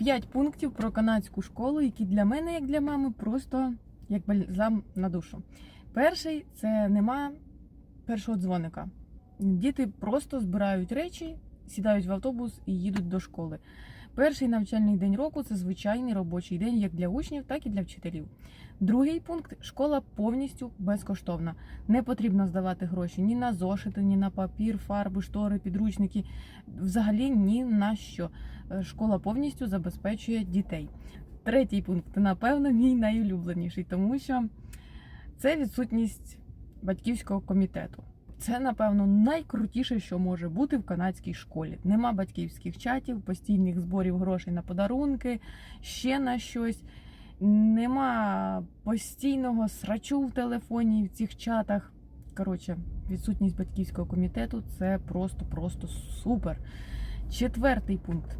П'ять пунктів про канадську школу, які для мене, як для мами, просто як бальзам на душу. Перший це нема першого дзвоника. Діти просто збирають речі, сідають в автобус і їдуть до школи. Перший навчальний день року це звичайний робочий день як для учнів, так і для вчителів. Другий пункт школа повністю безкоштовна. Не потрібно здавати гроші ні на зошити, ні на папір, фарби, штори, підручники. Взагалі ні на що. Е, Школа повністю забезпечує дітей. Третій пункт, напевно, мій найулюбленіший, тому що це відсутність батьківського комітету. Це, напевно, найкрутіше, що може бути в канадській школі. Нема батьківських чатів, постійних зборів грошей на подарунки, ще на щось. Нема постійного срачу в телефоні в цих чатах. Коротше, відсутність батьківського комітету це просто-просто супер. Четвертий пункт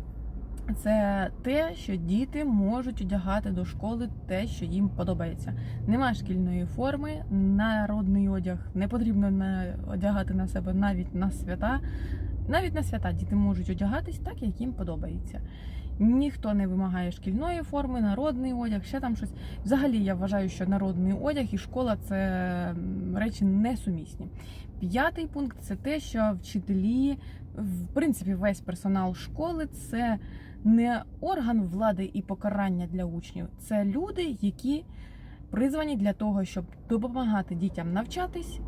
це те, що діти можуть одягати до школи те, що їм подобається. Нема шкільної форми, народний одяг не потрібно на- одягати на себе навіть на свята. Навіть на свята діти можуть одягатись так, як їм подобається. Ніхто не вимагає шкільної форми, народний одяг, ще там щось. Взагалі, я вважаю, що народний одяг і школа це речі несумісні. П'ятий пункт це те, що вчителі, в принципі, весь персонал школи це не орган влади і покарання для учнів, це люди, які призвані для того, щоб допомагати дітям навчатись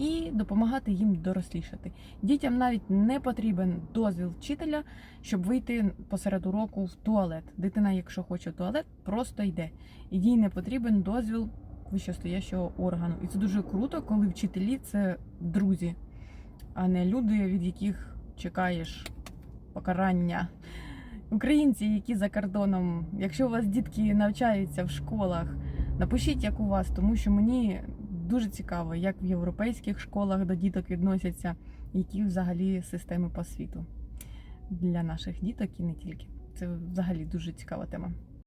і допомагати їм дорослішати. Дітям навіть не потрібен дозвіл вчителя, щоб вийти посеред уроку в туалет. Дитина, якщо хоче в туалет, просто йде. Їй не потрібен дозвіл вищостоящого органу. І це дуже круто, коли вчителі це друзі, а не люди, від яких чекаєш покарання. Українці, які за кордоном, якщо у вас дітки навчаються в школах, напишіть, як у вас, тому що мені дуже цікаво, як в європейських школах до діток відносяться, які взагалі системи по світу для наших діток і не тільки. Це взагалі дуже цікава тема.